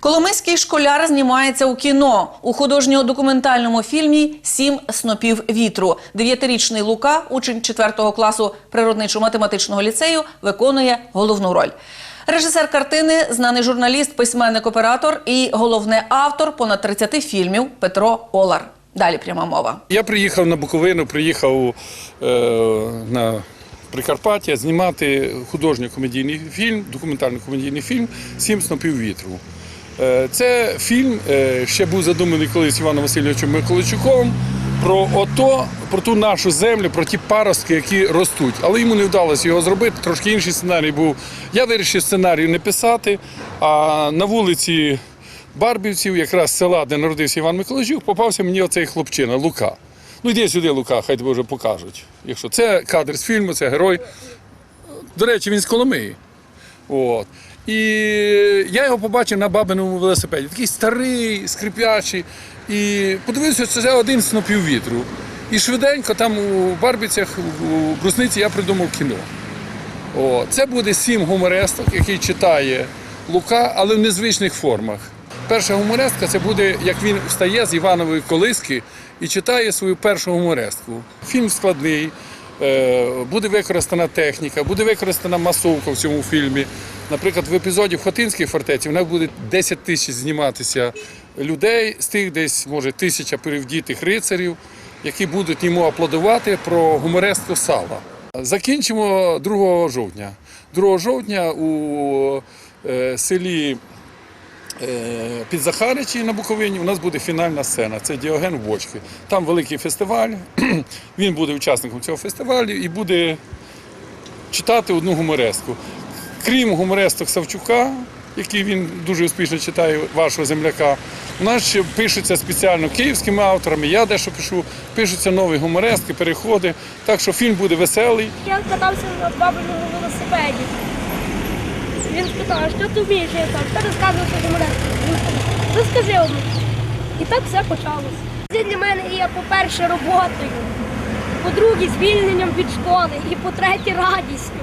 Коломийський школяр знімається у кіно у художньо-документальному фільмі Сім снопів вітру. Дев'ятирічний Лука, учень 4 класу природничо-математичного ліцею, виконує головну роль. Режисер картини, знаний журналіст, письменник-оператор і головне автор понад 30 фільмів Петро Олар. Далі пряма мова. Я приїхав на Буковину, приїхав е, на Прикарпаття знімати художньо-комедійний фільм, документально-комедійний фільм Сім снопів вітру. Е, це фільм е, ще був задуманий колись Іваном Васильовичем Миколайчуком про ото, про ту нашу землю, про ті паростки, які ростуть. Але йому не вдалося його зробити. Трошки інший сценарій був. Я вирішив сценарій не писати, а на вулиці Барбівців, якраз села, де народився Іван Миколайчук, попався мені оцей хлопчина Лука. Ну йди сюди, Лука, хай тебе вже покажуть. Якщо це кадр з фільму, це герой. До речі, він з Коломиї. От. І я його побачив на бабиному велосипеді. Такий старий, скрипячий. І подивився, що це один снопів вітру. І швиденько там у Барбіцях, у Брусниці я придумав кіно. О, це буде сім гуморесток, який читає Лука, але в незвичних формах. Перша гуморестка це буде, як він встає з Іванової колиски і читає свою першу гуморестку. Фільм складний, буде використана техніка, буде використана масовка в цьому фільмі. Наприклад, в епізоді в Хотинській фортеці в нас буде 10 тисяч зніматися людей, з тих десь, може, тисяча перевдітих рицарів, які будуть йому аплодувати про гуморестку сала. Закінчимо 2 жовтня. 2 жовтня у е, селі е, Підзахаричі на Буковині у нас буде фінальна сцена. Це Діоген Бочки. Там великий фестиваль. Він буде учасником цього фестивалю і буде читати одну гуморестку. Крім гуморесток Савчука, який він дуже успішно читає, вашого земляка, у нас ще пишуться спеціально київськими авторами, я дещо пишу, пишуться нові гуморестки, переходи. Так що фільм буде веселий. Я катався на бабиному велосипеді. Він спитав, що ти вмієш? Я так, та розказував, що мене. Він сказав, розкажи йому. І так все почалося. Це для мене є, по-перше, роботою, по-друге, звільненням від школи і по-третє, радістю.